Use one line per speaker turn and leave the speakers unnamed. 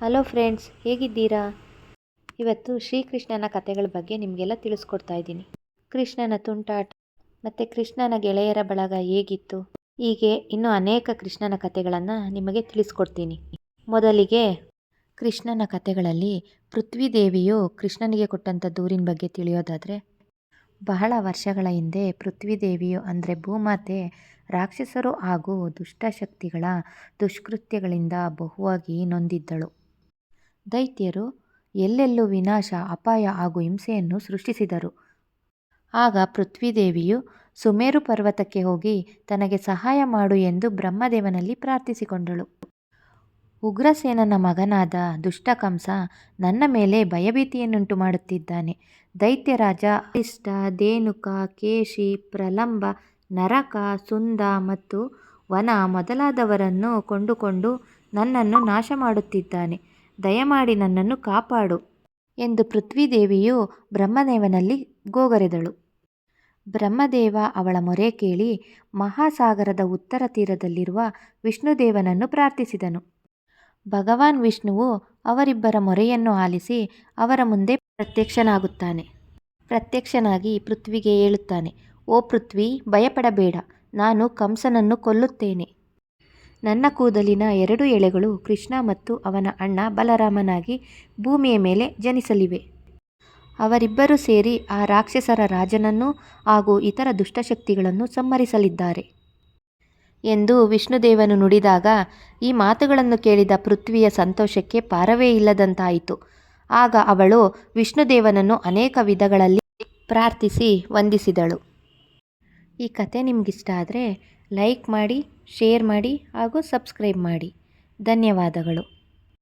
Hello friends, ಹೇಗಿದ್ದೀರಾ? ಇವತ್ತು ಶ್ರೀಕೃಷ್ಣನ ಕಥೆಗಳ ಬಗ್ಗೆ ನಿಮಗೆಲ್ಲ ತಿಳಿಸ್ಕೊಡ್ತಾ ಇದ್ದೀನಿ. ಕೃಷ್ಣನ ತುಂಟಾಟ ಮತ್ತು ಕೃಷ್ಣನ ಗೆಳೆಯರ ಬಳಗ ಹೇಗಿತ್ತು, ಹೀಗೆ ಇನ್ನೂ ಅನೇಕ ಕೃಷ್ಣನ ಕಥೆಗಳನ್ನು ನಿಮಗೆ ತಿಳಿಸ್ಕೊಡ್ತೀನಿ. ಮೊದಲಿಗೆ, ಕೃಷ್ಣನ ಕಥೆಗಳಲ್ಲಿ ಪೃಥ್ವಿದೇವಿಯು ಕೃಷ್ಣನಿಗೆ ಕೊಟ್ಟಂಥ ದೂರಿನ ಬಗ್ಗೆ ತಿಳಿಯೋದಾದರೆ, ಬಹಳ ವರ್ಷಗಳ ಹಿಂದೆ ಪೃಥ್ವಿದೇವಿಯು ಅಂದರೆ ಭೂಮಾತೆ, ರಾಕ್ಷಸರು ಹಾಗೂ ದುಷ್ಟಶಕ್ತಿಗಳ ದುಷ್ಕೃತ್ಯಗಳಿಂದ ಬಹುವಾಗಿ ನೊಂದಿದ್ದಳು. ದೈತ್ಯರು ಎಲ್ಲೆಲ್ಲೂ ವಿನಾಶ, ಅಪಾಯ ಹಾಗೂ ಹಿಂಸೆಯನ್ನು ಸೃಷ್ಟಿಸಿದರು. ಆಗ ಪೃಥ್ವಿದೇವಿಯು ಸುಮೇರು ಪರ್ವತಕ್ಕೆ ಹೋಗಿ ತನಗೆ ಸಹಾಯ ಮಾಡು ಎಂದು ಬ್ರಹ್ಮದೇವನಲ್ಲಿ ಪ್ರಾರ್ಥಿಸಿಕೊಂಡಳು. ಉಗ್ರಸೇನನ ಮಗನಾದ ದುಷ್ಟಕಂಸ ನನ್ನ ಮೇಲೆ ಭಯಭೀತಿಯನ್ನುಂಟು ಮಾಡುತ್ತಿದ್ದಾನೆ ದೈತ್ಯರಾಜ ಅರಿಷ್ಟ, ದೇನುಕ, ಕೇಶಿ, ಪ್ರಲಂಬ, ನರಕ, ಸುಂದ ಮತ್ತು ವನ ಮೊದಲಾದವರನ್ನು ಕೊಂಡುಕೊಂಡು ನನ್ನನ್ನು ನಾಶ ಮಾಡುತ್ತಿದ್ದಾನೆ ದಯಮಾಡಿ ನನ್ನನ್ನು ಕಾಪಾಡು ಎಂದು ಪೃಥ್ವೀದೇವಿಯು ಬ್ರಹ್ಮದೇವನಲ್ಲಿ ಗೋಗರೆದಳು. ಬ್ರಹ್ಮದೇವ ಅವಳ ಮೊರೆ ಕೇಳಿ ಮಹಾಸಾಗರದ ಉತ್ತರ ತೀರದಲ್ಲಿರುವ ವಿಷ್ಣುದೇವನನ್ನು ಪ್ರಾರ್ಥಿಸಿದನು. ಭಗವಾನ್ ವಿಷ್ಣುವು ಅವರಿಬ್ಬರ ಮೊರೆಯನ್ನು ಆಲಿಸಿ ಅವರ ಮುಂದೆ ಪ್ರತ್ಯಕ್ಷನಾಗುತ್ತಾನೆ. ಪ್ರತ್ಯಕ್ಷನಾಗಿ ಪೃಥ್ವಿಗೆ ಹೇಳುತ್ತಾನೆ ಓ ಪೃಥ್ವಿ, ಭಯಪಡಬೇಡ, ನಾನು ಕಂಸನನ್ನು ಕೊಲ್ಲುತ್ತೇನೆ. ನನ್ನ ಕೂದಲಿನ ಎರಡು ಎಳೆಗಳು ಕೃಷ್ಣ ಮತ್ತು ಅವನ ಅಣ್ಣ ಬಲರಾಮನಾಗಿ ಭೂಮಿಯ ಮೇಲೆ ಜನಿಸಲಿವೆ. ಅವರಿಬ್ಬರು ಸೇರಿ ಆ ರಾಕ್ಷಸರ ರಾಜನನ್ನು ಹಾಗೂ ಇತರ ದುಷ್ಟಶಕ್ತಿಗಳನ್ನು ಸಂಹರಿಸಲಿದ್ದಾರೆ. ಎಂದು ವಿಷ್ಣುದೇವನು ನುಡಿದಾಗ ಈ ಮಾತುಗಳನ್ನು ಕೇಳಿದ ಪೃಥ್ವಿಯ ಸಂತೋಷಕ್ಕೆ ಪಾರವೇ ಇಲ್ಲದಂತಾಯಿತು. ಆಗ ಅವಳು ವಿಷ್ಣುದೇವನನ್ನು ಅನೇಕ ವಿಧಗಳಲ್ಲಿ ಪ್ರಾರ್ಥಿಸಿ ವಂದಿಸಿದಳು. ಈ ಕತೆ ನಿಮಗಿಷ್ಟ ಆದರೆ ಲೈಕ್ ಮಾಡಿ ಶೇರ್ ಮಾಡಿ ಹಾಗೂ ಸಬ್ಸ್ಕ್ರೈಬ್ ಮಾಡಿ. ಧನ್ಯವಾದಗಳು.